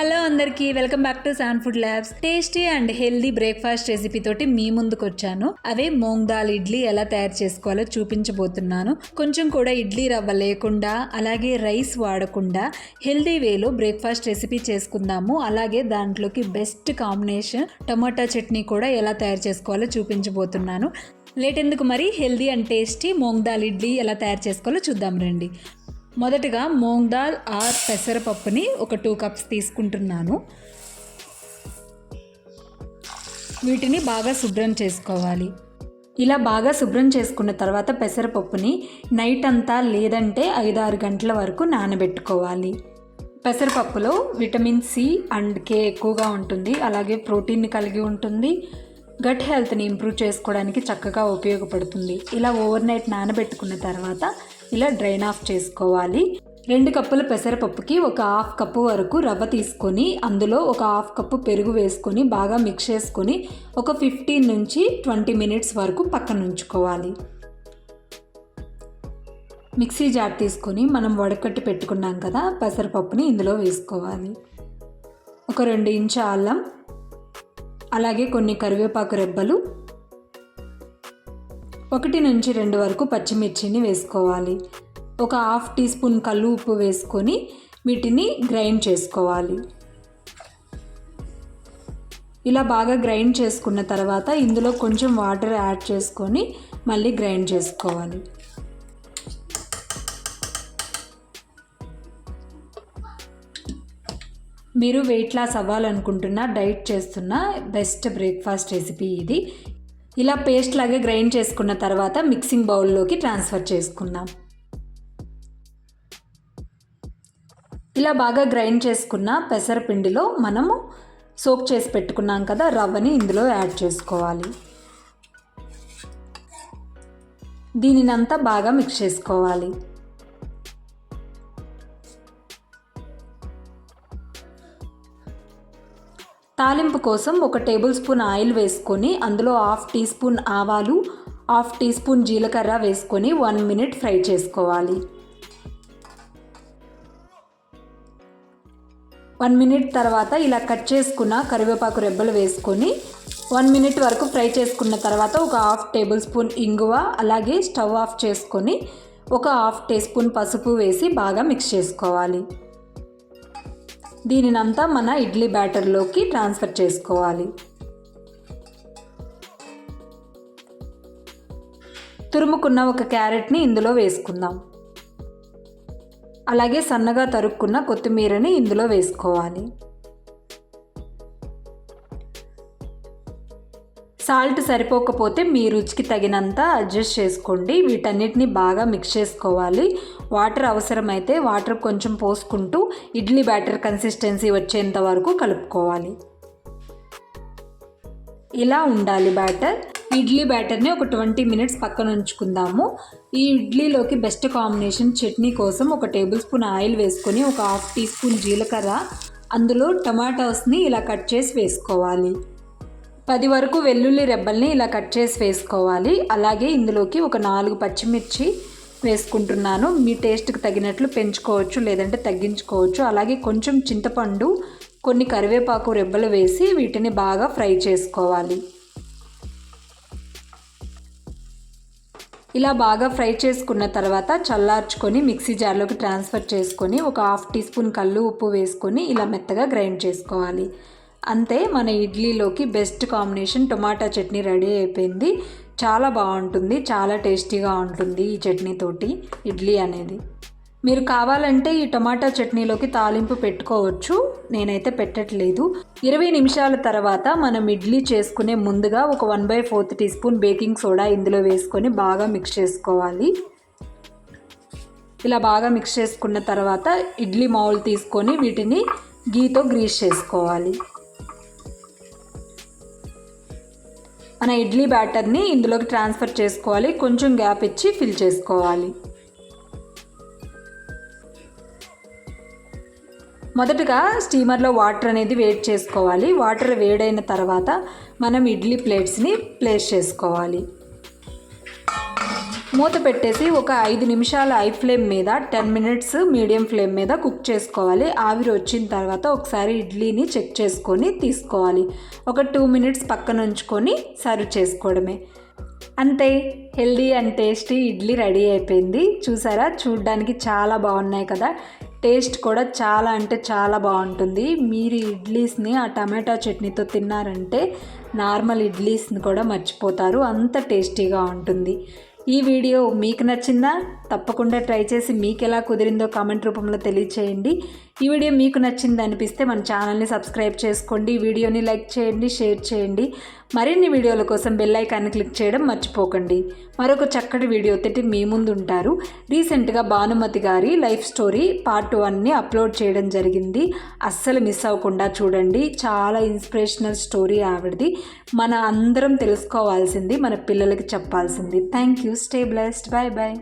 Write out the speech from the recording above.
Hello అందరికీ welcome back to san food labs. Tasty and healthy breakfast recipe తోటి మీ ముందుకు వచ్చాను అవే మూంగ్ దాల్ ఇడ్లీ ఎలా తయారు చేసుకోవాలో చూపించబోతున్నాను. కొంచెం కూడా ఇడ్లీ రవ్వ లేకుండా అలాగే రైస్ వాడకుండా హెల్దీ వేలో బ్రేక్ఫాస్ట్ రెసిపీ చేసుకుందాము. అలాగే దాంట్లోకి బెస్ట్ కాంబినేషన్ టమాటా చట్నీ కూడా ఎలా తయారు చేసుకోవాలో చూపించబోతున్నాను. లేట్ ఎందుకు మరి? Healthy and tasty moong dal idli ఎలా తయారు చేసుకోవాలో చూద్దాం రండి. మొదటగా మూంగ్ దాల్ ఆర్ పెసరపప్పుని ఒక టూ కప్స్ తీసుకుంటున్నాను. వీటిని బాగా శుభ్రం చేసుకోవాలి. ఇలా బాగా శుభ్రం చేసుకున్న తర్వాత పెసరపప్పుని నైట్ అంతా లేదంటే ఐదారు గంటల వరకు నానబెట్టుకోవాలి. పెసరపప్పులో విటమిన్ సి అండ్ కే ఎక్కువగా ఉంటుంది. అలాగే ప్రోటీన్ని కలిగి ఉంటుంది. గట్ హెల్త్ని ఇంప్రూవ్ చేసుకోవడానికి చక్కగా ఉపయోగపడుతుంది. ఇలా ఓవర్ నైట్ నానబెట్టుకున్న తర్వాత ఇలా డ్రైన్ ఆఫ్ చేసుకోవాలి. రెండు కప్పుల పెసరపప్పుకి ఒక హాఫ్ కప్పు వరకు రవ్వ తీసుకొని అందులో ఒక హాఫ్ కప్పు పెరుగు వేసుకొని బాగా మిక్స్ చేసుకొని ఒక ఫిఫ్టీన్ నుంచి ట్వంటీ మినిట్స్ వరకు పక్కన ఉంచుకోవాలి. మిక్సీ జార్ తీసుకొని మనం వడకట్టి పెట్టుకున్నాం కదా పెసరపప్పుని ఇందులో వేసుకోవాలి. ఒక రెండు ఇంచు అల్లం అలాగే కొన్ని కరివేపాకు రెబ్బలు ఒకటి నుంచి రెండు వరకు పచ్చిమిర్చిని వేసుకోవాలి. ఒక హాఫ్ టీ స్పూన్ కల్లు ఉప్పు వేసుకొని వీటిని గ్రైండ్ చేసుకోవాలి. ఇలా బాగా గ్రైండ్ చేసుకున్న తర్వాత ఇందులో కొంచెం వాటర్ యాడ్ చేసుకొని మళ్ళీ గ్రైండ్ చేసుకోవాలి. మీరు వెయిట్ లాస్ అవ్వాలనుకుంటున్నా డైట్ చేస్తున్న బెస్ట్ బ్రేక్ఫాస్ట్ రెసిపీ ఇది. ఇలా పేస్ట్ లాగా గ్రైండ్ చేసుకున్న తర్వాత మిక్సింగ్ బౌల్లోకి ట్రాన్స్ఫర్ చేసుకుందాం. ఇలా బాగా గ్రైండ్ చేసుకున్న పెసరపిండిలో మనము సోప్ చేసి పెట్టుకున్నాం కదా రవ్వని ఇందులో యాడ్ చేసుకోవాలి. దీనినంతా బాగా మిక్స్ చేసుకోవాలి. తాలింపు కోసం ఒక టేబుల్ స్పూన్ ఆయిల్ వేసుకొని అందులో హాఫ్ టీ స్పూన్ ఆవాలు హాఫ్ టీ స్పూన్ జీలకర్ర వేసుకొని వన్ మినిట్ ఫ్రై చేసుకోవాలి. వన్ మినిట్ తర్వాత ఇలా కట్ చేసుకున్న కరివేపాకు రెబ్బలు వేసుకొని వన్ మినిట్ వరకు ఫ్రై చేసుకున్న తర్వాత ఒక హాఫ్ టేబుల్ స్పూన్ ఇంగువ అలాగే స్టవ్ ఆఫ్ చేసుకొని ఒక హాఫ్ టీ స్పూన్ పసుపు వేసి బాగా మిక్స్ చేసుకోవాలి. దీనినంతా మన ఇడ్లీ బ్యాటర్లోకి ట్రాన్స్ఫర్ చేసుకోవాలి. తురుముకున్న ఒక క్యారెట్ని ఇందులో వేసుకుందాం. అలాగే సన్నగా తరుక్కున్న కొత్తిమీరని ఇందులో వేసుకోవాలి. సాల్ట్ సరిపోకపోతే మీ రుచికి తగినంత అడ్జస్ట్ చేసుకోండి. వీటన్నిటిని బాగా మిక్స్ చేసుకోవాలి. వాటర్ అవసరమైతే వాటర్ కొంచెం పోసుకుంటూ ఇడ్లీ బ్యాటర్ కన్సిస్టెన్సీ వచ్చేంత వరకు కలుపుకోవాలి. ఇలా ఉండాలి బ్యాటర్. ఇడ్లీ బ్యాటర్ని ఒక ట్వంటీ మినిట్స్ పక్కన ఉంచుకుందాము. ఈ ఇడ్లీలోకి బెస్ట్ కాంబినేషన్ చట్నీ కోసం ఒక టేబుల్ స్పూన్ ఆయిల్ వేసుకొని ఒక హాఫ్ టీ స్పూన్ జీలకర్ర అందులో టమాటోస్ని ఇలా కట్ చేసి వేసుకోవాలి. పది వరకు వెల్లుల్లి రెబ్బల్ని ఇలా కట్ చేసి వేసుకోవాలి. అలాగే ఇందులోకి ఒక నాలుగు పచ్చిమిర్చి వేసుకుంటున్నాను. మీ టేస్ట్కి తగినట్లు పెంచుకోవచ్చు లేదంటే తగ్గించుకోవచ్చు. అలాగే కొంచెం చింతపండు కొన్ని కరివేపాకు రెబ్బలు వేసి వీటిని బాగా ఫ్రై చేసుకోవాలి. ఇలా బాగా ఫ్రై చేసుకున్న తర్వాత చల్లార్చుకొని మిక్సీ జార్లోకి ట్రాన్స్ఫర్ చేసుకొని ఒక హాఫ్ టీ స్పూన్ కళ్ళు ఉప్పు వేసుకొని ఇలా మెత్తగా గ్రైండ్ చేసుకోవాలి. అంతే మన ఇడ్లీలోకి best combination tomato chutney ready అయిపోయింది. చాలా బాగుంటుంది చాలా టేస్టీగా ఉంటుంది ఈ చట్నీతోటి ఇడ్లీ అనేది. మీరు కావాలంటే ఈ టమాటా చట్నీలోకి తాలింపు పెట్టుకోవచ్చు నేనైతే పెట్టట్లేదు. ఇరవై నిమిషాల తర్వాత మనం ఇడ్లీ చేసుకునే ముందుగా ఒక one by fourth teaspoon baking soda ఇందులో వేసుకొని బాగా మిక్స్ చేసుకోవాలి. ఇలా బాగా మిక్స్ చేసుకున్న తర్వాత ఇడ్లీ మౌల్ తీసుకొని వీటిని గీతో గ్రీస్ చేసుకోవాలి. మన ఇడ్లీ బ్యాటర్ని ఇందులోకి ట్రాన్స్ఫర్ చేసుకోవాలి. కొంచెం గ్యాప్ ఇచ్చి ఫిల్ చేసుకోవాలి. మొదటగా స్టీమర్లో వాటర్ అనేది వేడి చేసుకోవాలి. వాటర్ వేడైన తర్వాత మనం ఇడ్లీ ప్లేట్స్ని ప్లేస్ చేసుకోవాలి. మూత పెట్టేసి ఒక ఐదు నిమిషాలు ఐ ఫ్లేమ్ మీద టెన్ మినిట్స్ మీడియం ఫ్లేమ్ మీద కుక్ చేసుకోవాలి. ఆవిరి వచ్చిన తర్వాత ఒకసారి ఇడ్లీని చెక్ చేసుకొని తీసుకోవాలి. ఒక టూ మినిట్స్ పక్కన ఉంచుకొని సర్వ్ చేసుకోవడమే. అంతే healthy and tasty idli ready అయిపోయింది. చూసారా? చూడ్డానికి చాలా బాగున్నాయి కదా? టేస్ట్ కూడా చాలా అంటే చాలా బాగుంటుంది. మీరు ఇడ్లీస్ని ఆ టమాటా చట్నీతో తిన్నారంటే నార్మల్ ఇడ్లీస్ని కూడా మర్చిపోతారు. అంత టేస్టీగా ఉంటుంది. ఈ వీడియో మీకు నచ్చిందా? తప్పకుండా ట్రై చేసి మీకు ఎలా కుదిరిందో కామెంట్ రూపంలో తెలియచేయండి. ఈ వీడియో మీకు నచ్చింది అనిపిస్తే మన ఛానల్ని సబ్స్క్రైబ్ చేసుకోండి. వీడియోని లైక్ చేయండి షేర్ చేయండి. మరిన్ని వీడియోల కోసం బెల్ ఐకాన్ని క్లిక్ చేయడం మర్చిపోకండి. మరొక చక్కటి వీడియో తోటి మీ ముందు ఉంటారు. రీసెంట్గా భానుమతి గారి లైఫ్ స్టోరీ పార్ట్ వన్ని అప్లోడ్ చేయడం జరిగింది. అస్సలు మిస్ అవ్వకుండా చూడండి. చాలా ఇన్స్పిరేషనల్ స్టోరీ ఆవిడది. మన అందరం తెలుసుకోవాల్సింది మన పిల్లలకి చెప్పాల్సింది. Thank you stay blessed bye bye